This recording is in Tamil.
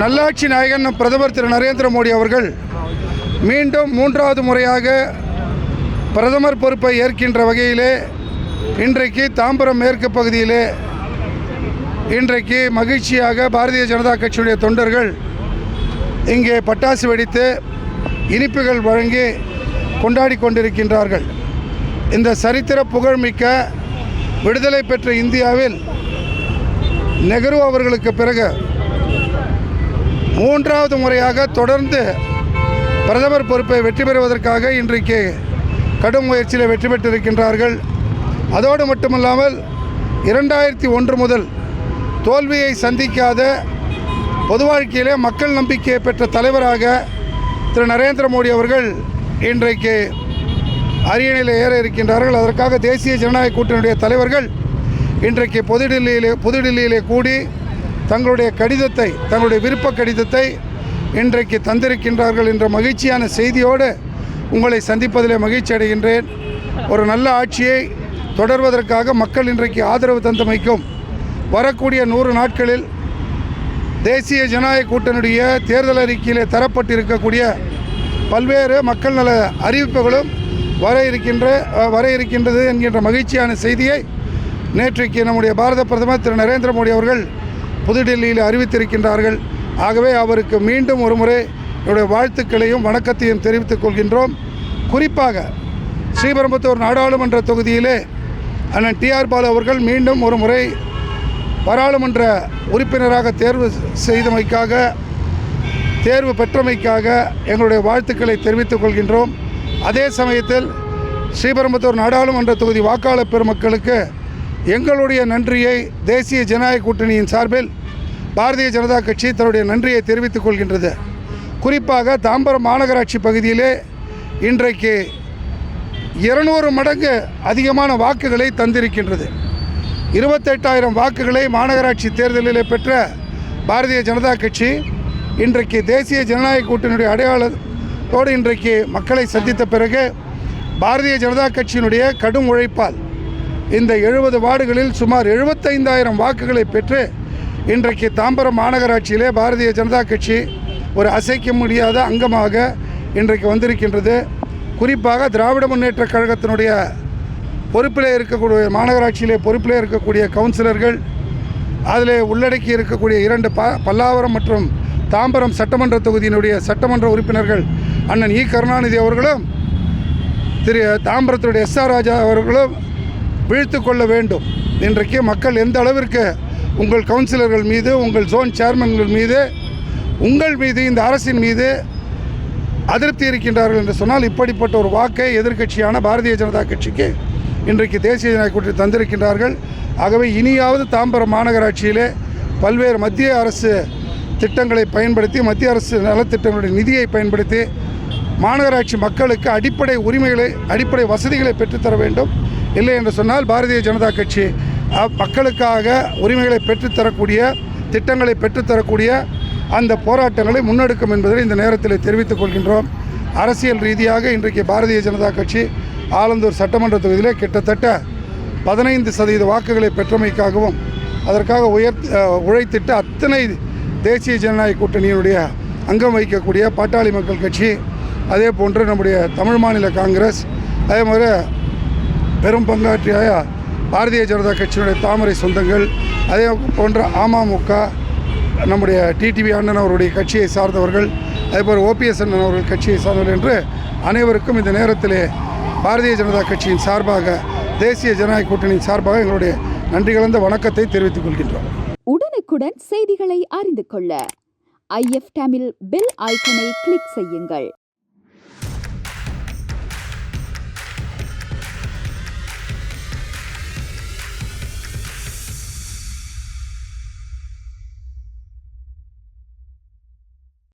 நல்லாட்சி நாயகன் பிரதமர் திரு நரேந்திர மோடி அவர்கள் மீண்டும் மூன்றாவது முறையாக பிரதமர் பொறுப்பை ஏற்கின்ற வகையிலே இன்றைக்கு தாம்பரம் மேற்கு பகுதியிலே இன்றைக்கு மகிழ்ச்சியாக பாரதிய ஜனதா கட்சியுடைய தொண்டர்கள் இங்கே பட்டாசு வெடித்து இனிப்புகள் வழங்கி கொண்டாடி கொண்டிருக்கின்றார்கள். இந்த சரித்திர புகழ்மிக்க விடுதலை பெற்ற இந்தியாவில் நெஹ்ரு அவர்களுக்கு பிறகு மூன்றாவது முறையாக தொடர்ந்து பிரதமர் பொறுப்பை வெற்றி பெறுவதற்காக இன்றைக்கு கடும் முயற்சியில் வெற்றி பெற்றிருக்கின்றார்கள். அதோடு மட்டுமல்லாமல் இரண்டாயிரத்தி ஒன்று முதல் தோல்வியை சந்திக்காத பொது வாழ்க்கையிலே மக்கள் நம்பிக்கையை பெற்ற தலைவராக திரு நரேந்திர மோடி அவர்கள் இன்றைக்கு அரியணையில் ஏற இருக்கின்றார்கள். அதற்காக தேசிய ஜனநாயக கூட்டணியுடைய தலைவர்கள் இன்றைக்கு புதுடில்லியிலே புதுடில்லியிலே கூடி தங்களுடைய கடிதத்தை தங்களுடைய விருப்ப கடிதத்தை இன்றைக்கு தந்திருக்கின்றார்கள் என்ற மகிழ்ச்சியான செய்தியோடு உங்களை சந்திப்பதிலே மகிழ்ச்சி அடைகின்றேன். ஒரு நல்ல ஆட்சியை தொடர்வதற்காக மக்கள் இன்றைக்கு ஆதரவு தந்தமைக்கும் வரக்கூடிய நூறு நாட்களில் தேசிய ஜனநாயக கூட்டணியுடைய தேர்தல் அறிக்கையிலே தரப்பட்டிருக்கக்கூடிய பல்வேறு மக்கள் நல அறிவிப்புகளும் வர இருக்கின்ற வர இருக்கின்றது என்கின்ற மகிழ்ச்சியான செய்தியை நேற்றைக்கு நம்முடைய பாரத பிரதமர் திரு நரேந்திர மோடி அவர்கள் புதுடெல்லியில் அறிவித்திருக்கின்றார்கள். ஆகவே அவருக்கு மீண்டும் ஒரு முறை என்னுடைய வாழ்த்துக்களையும் வணக்கத்தையும் தெரிவித்துக் கொள்கின்றோம். குறிப்பாக ஸ்ரீபெரும்புத்தூர் நாடாளுமன்ற தொகுதியிலே அண்ணன் டிஆர் பாலு அவர்கள் மீண்டும் ஒரு முறை பாராளுமன்ற உறுப்பினராக தேர்வு செய்தமைக்காக தேர்வு பெற்றமைக்காக எங்களுடைய வாழ்த்துக்களை தெரிவித்துக் கொள்கின்றோம். அதே சமயத்தில் ஸ்ரீபெரும்புத்தூர் நாடாளுமன்ற தொகுதி வாக்காளர் பெருமக்களுக்கு எங்களுடைய நன்றியை தேசிய ஜனநாயக கூட்டணியின் சார்பில் பாரதிய ஜனதா கட்சி தன்னுடைய நன்றியை தெரிவித்துக் கொள்கின்றது. குறிப்பாக தாம்பரம் மாநகராட்சி பகுதியிலே இன்றைக்கு இருநூறு மடங்கு அதிகமான வாக்குகளை தந்திருக்கின்றது. இருபத்தெட்டாயிரம் வாக்குகளை மாநகராட்சி தேர்தலிலே பெற்ற பாரதிய ஜனதா கட்சி இன்றைக்கு தேசிய ஜனநாயக கூட்டணியுடைய அடையாளத்தோடு இன்றைக்கு மக்களை சந்தித்த பிறகு பாரதிய ஜனதா கட்சியினுடைய கடும் உழைப்பால் இந்த எழுபது வார்டுகளில் சுமார் எழுபத்தைந்தாயிரம் வாக்குகளை பெற்று இன்றைக்கு தாம்பரம் மாநகராட்சியிலே பாரதிய ஜனதா கட்சி ஒரு அசைக்க முடியாத அங்கமாக இன்றைக்கு வந்திருக்கின்றது. குறிப்பாக திராவிட முன்னேற்றக் கழகத்தினுடைய பொறுப்பிலே இருக்கக்கூடிய மாநகராட்சியிலே பொறுப்பிலே இருக்கக்கூடிய கவுன்சிலர்கள் அதில் உள்ளடக்கி இருக்கக்கூடிய இரண்டு ப பல்லாவரம் மற்றும் தாம்பரம் சட்டமன்ற தொகுதியினுடைய சட்டமன்ற உறுப்பினர்கள் அண்ணன் இ. கருணாநிதி அவர்களும் திரு. தாம்பரத்தினுடைய எஸ். ஆர். ராஜா அவர்களும் வீழ்த்து கொள்ள வேண்டும். இன்றைக்கு மக்கள் எந்த அளவிற்கு உங்கள் கவுன்சிலர்கள் மீது உங்கள் ஜோன் சேர்மன்கள் மீது உங்கள் மீது இந்த அரசின் மீது அதிருப்தி இருக்கின்றார்கள் என்று சொன்னால் இப்படிப்பட்ட ஒரு வாக்கை எதிர்க்கட்சியான பாரதிய ஜனதா கட்சிக்கு இன்றைக்கு தேசிய ஜனநாயக கூட்டணி தந்திருக்கின்றார்கள். ஆகவே இனியாவது தாம்பரம் மாநகராட்சியிலே பல்வேறு மத்திய அரசு திட்டங்களை பயன்படுத்தி மத்திய அரசு நலத்திட்டங்களுடைய நிதியை பயன்படுத்தி மாநகராட்சி மக்களுக்கு அடிப்படை உரிமைகளை அடிப்படை வசதிகளை பெற்றுத்தர வேண்டும். இல்லை என்று சொன்னால் பாரதிய ஜனதா கட்சி மக்களுக்காக உரிமைகளை பெற்றுத்தரக்கூடிய திட்டங்களை பெற்றுத்தரக்கூடிய அந்த போராட்டங்களை முன்னெடுக்கும் என்பதை இந்த நேரத்தில் தெரிவித்துக் கொள்கின்றோம். அரசியல் ரீதியாக இன்றைக்கு பாரதிய ஜனதா கட்சி ஆலந்தூர் சட்டமன்ற தொகுதியிலே கிட்டத்தட்ட பதினைந்து சதவீத வாக்குகளை பெற்றமைக்காகவும் அதற்காக உயர் உழைத்திட்ட உழைத்திட்டு அத்தனை தேசிய ஜனநாயக கூட்டணியினுடைய அங்கம் வகிக்கக்கூடிய பாட்டாளி மக்கள் கட்சி அதே போன்று நம்முடைய தமிழ் மாநில காங்கிரஸ் அதே மாதிரி பெரும் பங்காற்றிய பாரதிய ஜனதா கட்சியினுடைய தாமரை சொந்தங்கள் அதே போன்ற அமமுக நம்முடைய டிடிவி அண்ணன் அவருடைய கட்சியை சார்ந்தவர்கள் அதேபோல் ஓபிஎஸ் அண்ணன் அவர்கள் கட்சியை சார்ந்தவர்கள் என்று அனைவருக்கும் இந்த நேரத்திலே பாரதிய ஜனதா கட்சியின் சார்பாக தேசிய ஜனநாயக கூட்டணியின் சார்பாக எங்களுடைய நன்றி கலந்த வணக்கத்தை தெரிவித்துக் கொள்கின்றோம். உடனுக்குடன் செய்திகளை அறிந்து கொள்ள ஐஎஃப் தமிழ் பெல் ஐக்கனை கிளிக் செய்யுங்கள்.